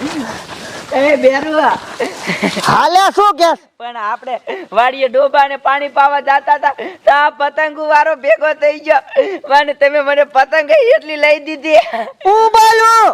એ બેરુઆ. હાલે શું કેસ પણ આપણે વાડીએ ડોબા ને પાણી પાવા જતા હતા તો પતંગુ વાળો ભેગો થઈ ગયો. અને તમે મને પતંગ એટલી લઈ દીધી. હું બોલું.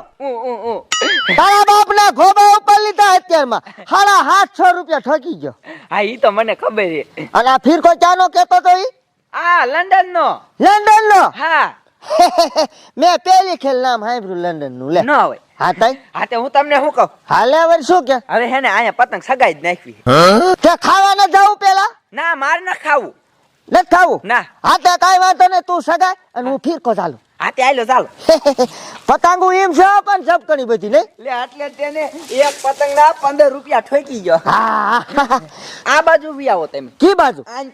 તારા ખોબા ઉપર લીધા અત્યારમાં. સાડા સાતસો રૂપિયા ઠકી ગયો. હા ઈ તો મને ખબર છે. અને આ ફિરકો ચાનો કેતો તો ઈ? આ લંડન નો લંડન નો હા. મેં પેલી ખેલ નામ સાંભળ્યું લંડનનું લે. ન હોય. હા તઈ? હા તે હું તમને શું કહું? હાલે હવે શું કે? હવે હે ને અહીંયા પતંગ સગાઈ જ નાખવી. તે ખાવા ન જવું પેલા? ના માર ન ખાવું. ન ખાવું? ના. હા તે કાંઈ વાંધો નહીં તું સગાઈ અને હું ફીરકો ચાલુ. હા તે આયલો ચાલો. પતંગો એમ છે પણ ઝબકણી બધી નહીં? લે એટલે તેને એક પતંગ ના પંદર રૂપિયા ઠોકી ગયો. હા. આ બાજુ બી આવો તમે. કી બાજુ? આન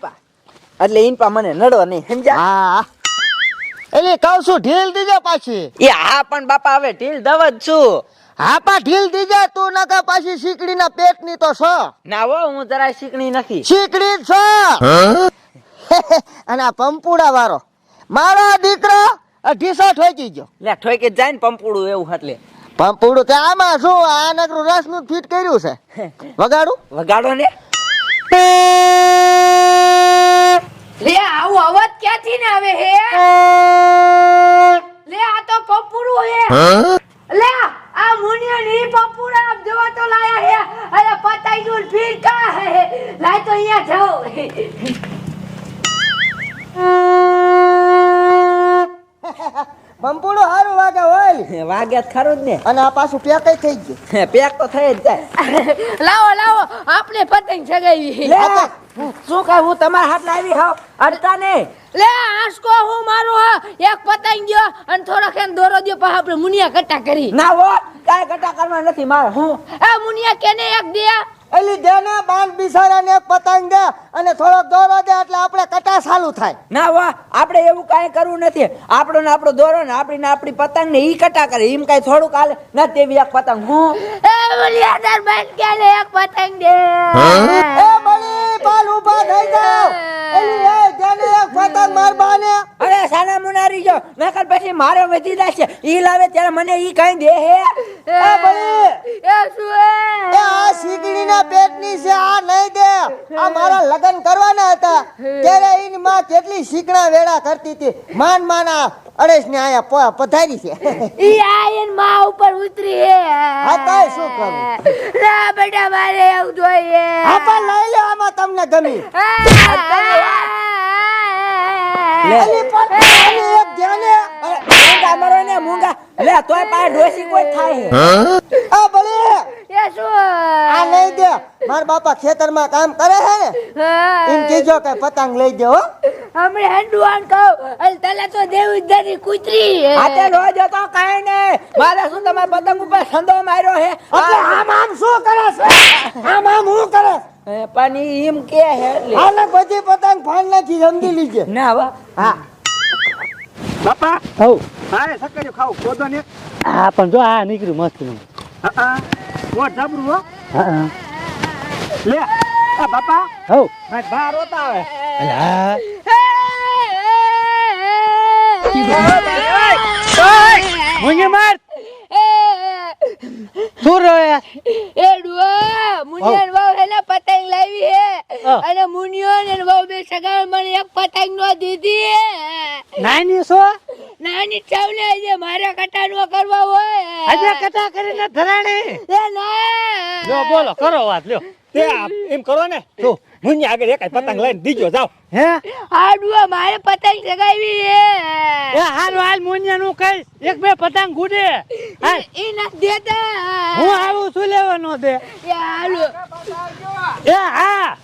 એટલે ઈન મને નડો નહીં સમજ્યા? હા. એટલે કહું છું ઢીલ દીજે પાછી. એ હા પણ બાપા હવે ઢીલ દવ જ છું. હા પા ઢીલ દીજે તું નકા પાછી શીકડીના પેટની તો છો. ના હો હું જરાય શીકડી નથી. શીકડી જ છો. અને આ પંપુડા વાળો મારો દીકરો અઢીસો ઠોકી ગયો. લે ઠોકી જાય ને પંપુડું એવું એટલે પંપુડું કે આમાં શું આ નકરું રસનું ફીટ કર્યું છે? વગાડું? વગાડો ને. લે આવો અવાજ ક્યાંથી ને આવે હે? લે આ મુનિયો ની પપ્પુડા આપ જોવા તો લાયા હે અરે પતાઈ ગયું ફીર કા હે લાય તો અહીંયા જાઓ પંપુડું સારું વાગ્યા ખરું જ ને. અને આ પાછું પેક થઈ ગયું. પેક તો થઈ જ જાય. લાવો લાવો આપણે પતંગ સગાવી શું કહે હું તમારા હાથ લાવી હાવ અડતા ને લે આંસકો હું મારું હા. એક પતંગ ગયો અને થોડોક એને દોરો દ્યો પછી આપણે મુનિયા કટ્ટા કરી. ના હો કાંઈ કટા કરવા નથી મારે. હું એ મુનિયા કેને એક દે એલી દેને બાંધ બિસારાને એક પતંગ દે અને થોડોક દોરો દે એટલે આપણે કટા ચાલુ થાય. ના વાહ આપણે એવું કાંઈ કરવું નથી. આપણો ને આપણો દોરો ને આપણી ને આપણી પતંગ ને ઈ કટા કરે. એમ કાંઈ થોડુંક હાલે. ના તેવી એક પતંગ હું? એ મુનિયા તાર બેન કેને એક પતંગ દે? એ બળી પાલ ઊભા થઈ જાવ એલી એ દેને એક પતંગ મારબાને. અરે સાના મુનારી જો. નકર પછી મારે વધી જશે. ઈ લાવે ત્યારે મને ઈ કાંઈ દે હે? એ બળી. એ શું? એ આ શીકડીના પેટની છે આ નહીં દે. આ મારા લગ્ન કરવાના હતા. ત્યારે એની માં કેટલી શીકણા વેડા કરતી હતી. માન માના અડેશ ને આયા પધારી છે. ઈ આયનમાં ઉપર ઉતરી હે. હા, તોય શું કરું? ના બેટા મારે એવું જોઈએ. હા પણ લઈ લે આમાં તમને ગમી. લે. એલી પણ એક ધ્યાને મૂંગા મરો ને મૂંગા. લે તોય પાડોશી કોઈ થાય હે. આ બળી એ શું આ લઈ દે. માર બાપા ખેતરમાં કામ કરે છે ને એમ કીજો કે પતંગ લઈ દે હો. હમણે હંડુઆન કહું. અલ તલે તો દેવી ધરી કૂતરી આતે રોજ તો કાઈ ને મારે શું તમાર પતંગ ઉપર સંદો માર્યો હે એટલે આમ આમ શું કરે છે? આમ આમ હું કરે છે? પણ એમ કે હે એટલે. હાલે બધી પતંગ ફાન નાખી સમજી લીજે. ના વા હા. બાપા? હવ હા સક્કરિયું ખાવ કોદો ને. હા પણ જો આ નીકળ્યું મસ્ત હા હા. મોટ જબરું હો. હા લે આ બાપા. હો ભાઈ બહાર રોતા આવે. મુંજે માર. શું રોયા એ? ડુઆ મુનિયન વાવ હેને પતંગ લાવી હે. અને મુનિયન ને વાવ બે સગાળ મને એક પતંગ નો દીધી નાની છો? નાની ચાવને આજે મારે કથા કરીને ધરાણી. એ ના. લ્યો બોલો કરો વાત લ્યો. તે એમ કરો ને. તો મુન્ની આગળ એકાય પતંગ લઈને દીજો જાવ હે? આ મારે પતંગ સગાવી હે એ હાલ હાલ મુનિયા નું કઈ. એક બે પતંગ ગુડે હાલ. એ ના દેતા. હું આવું છું લેવાનો દે? એ હાલો. એ હા.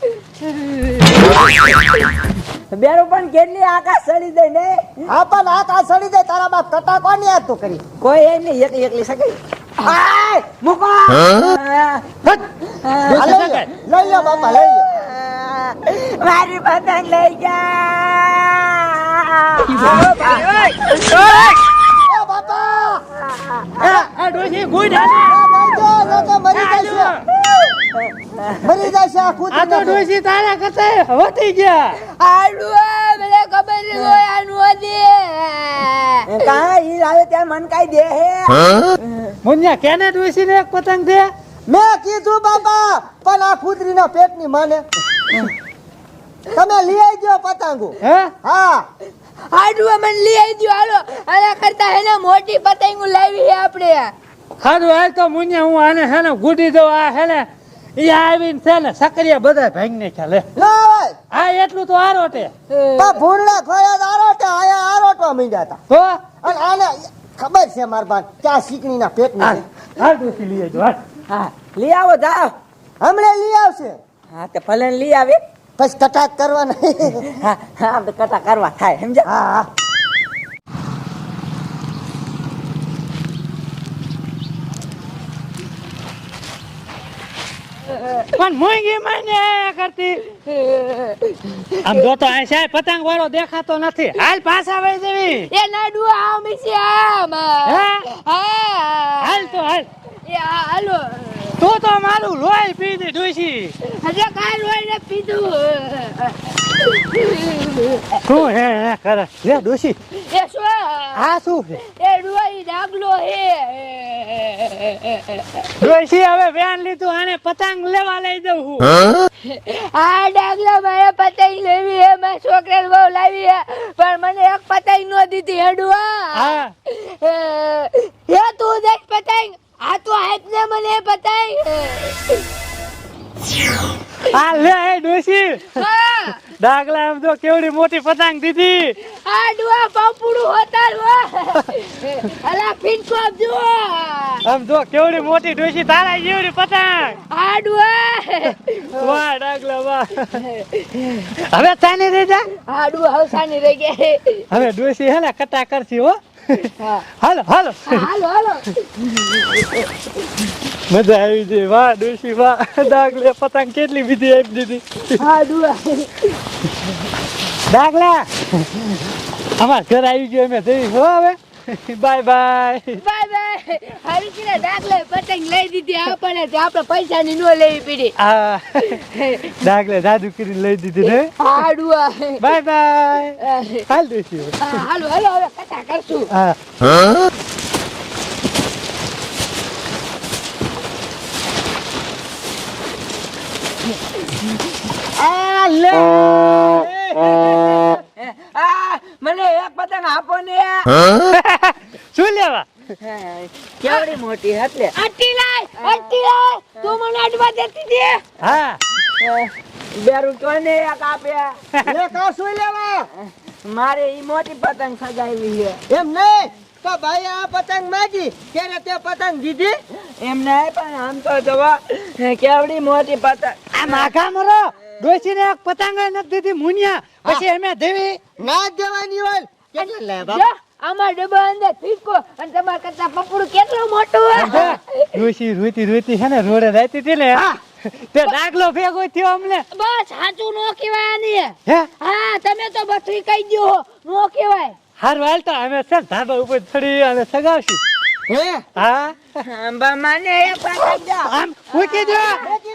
બેરો પણ કેટલી આકાશ ચડી દે ને હા પણ આકાશ સડી જાય તારા બાપ કટા કોની યાદ તો કરી કોઈ એ નહીં એકલી એકલી સગાઈ આય મુકો હટ! લઈ લો બાપા લઈ લો મારી પતંગ લઈ જા એ બાપા ગુડ આ લઈ જો લોકો મરી જશે મરી જશે આ કૂતરી આ તો ડોશી તારા કથે હોતી ગયા. આડુ મને ખબર હોય આનું દે કાં ઈ આવે ત્યાં મન કાઈ દે હે. મુન્યા કેને ડોસી ને એક પતંગ દે? મેં કીધું બાબા પણ આ કૂતરીના પેટની માને. તમે લઈ આવજો પતંગો. હે? હા. આડુ મને લઈ આવી હાલો. આના કરતા એને મોટી પતંગ લાવી છે આપણે. ખાધું હાલ તો મુન્યા હું આને હે ને ગુડી દઉં આ હે ને ઈ આવીને છે ને સકરિયા બધા ભાંગ ને ના આ એટલું તો આરોટે. ભૂંડલા ખોયા આરોટે આયા આરોટવા માંડ્યા હતા. તો અને આને ખબર છે માર બાન કે આ હાલ ડોસી લઈ આવજો હા લઈ આવો જાઓ. હમણે લઈ આવશે. હા તે ભલે લઈ આવે. પછી કટાક કરવાના. હા હા તો કરવા થાય સમજા હા હા. પણ મોંઘી મને કરતી. આમ જો તો આ સાહેબ પતંગ વાળો દેખાતો નથી. હાલ પાછા વળી દેવી એ નાડુ આમ મિસી આમ. હા? હાલ તો હાલ. એ આ હાલો. તું તો મારું લોહી પીધી ડોસી. કાઈ કાલ ને પીધું. શું હે હે કરે? લે ડોસી. એ શું? આ શું એ ડોઈ ડાગલો હે. ડોસી હવે વેન લીધું આને પતંગ લેવા લઈ દઉં હું. આ ડાગલા મારે પતંગ લેવી હે છોકરાને બહુ લાવી હે પણ મને એક પતંગ નો દીધી હેડુઆ હા. હે. તું દેખ પતંગ? આ તો હાથ ને મને પતંગ. આ લે એ ડોસી હા. ડાગલા આમ જો કેવડી મોટી પતંગ દીધી. આ ડુઆ બાપુડું હોતા અલા પિંકો જો આમ જો કેવડી મોટી ડોસી તારા જેવડી પતંગ. આ ડુઆ. વાહ ડાગલા વાહ. હવે સાની રહી જા. આ ડુઆ હવસાની રહી ગઈ. હવે ડોસી હે ને કટા કરશી હા. હાલો હાલો. હાલો હાલો. મજા આવી ગઈ વાહ ડોશી વાહ. ડાગલે પતંગ કેટલી બીજી આપી દીધી. હા ડુઆ ડાગલા અમાર ઘર આવી ગયો અમે જઈ. હો હવે. Bye bye. Bye bye. હરીશીને દાખલે પતંગ લઈ દીધી. આપણને તે આપણે પૈસાની નો લેવી પડી. હા. ડાગલે જાદુ કરી લઈ દીધી ને. હા ડુઆ બાય બાય. હાલ ડોસી હાલો હાલો હવે કથા કરશું. હા. લે આ મને એક પતંગ આપો ને શું લેવા? કેવડી મોટી હતી અટી લાય અટી લાય તું મને અડવા દેતી દે હા. બેરું તો ને એક આપ્યા લે કા શું લેવા? મારે ઈ મોટી પતંગ સજાવી છે એમ નહીં? તો ભાઈ આ પતંગ માગી ત્યારે તે પતંગ દીધી? એમને પણ આમ તો જવા કેવડી મોટી પતંગ. આ માખા મરો. ડોસી ને એક પતંગ નથી દીધી મુનિયા. પછી અમે દેવી ના દેવાની હોય. કેટલી લે બાપ? આમાં ડબ્બા અંદર ફીકો અને તમાર કરતા પપડું કેટલું મોટું હોય. ડોસી રોતી રોતી છે ને રોડે રહેતી હતી ને તે ડાગલો ભેગો થયો અમને. બસ સાચું નો કહેવાય ને હે? હા તમે તો બધું કહી દો નો કહેવાય. હાર વાલ તો અમે છે ને ધાબા ઉપર ચડી અને સગાવશું. હે? હા? આંબા માને એક પતંગ દો આમ મૂકી દો.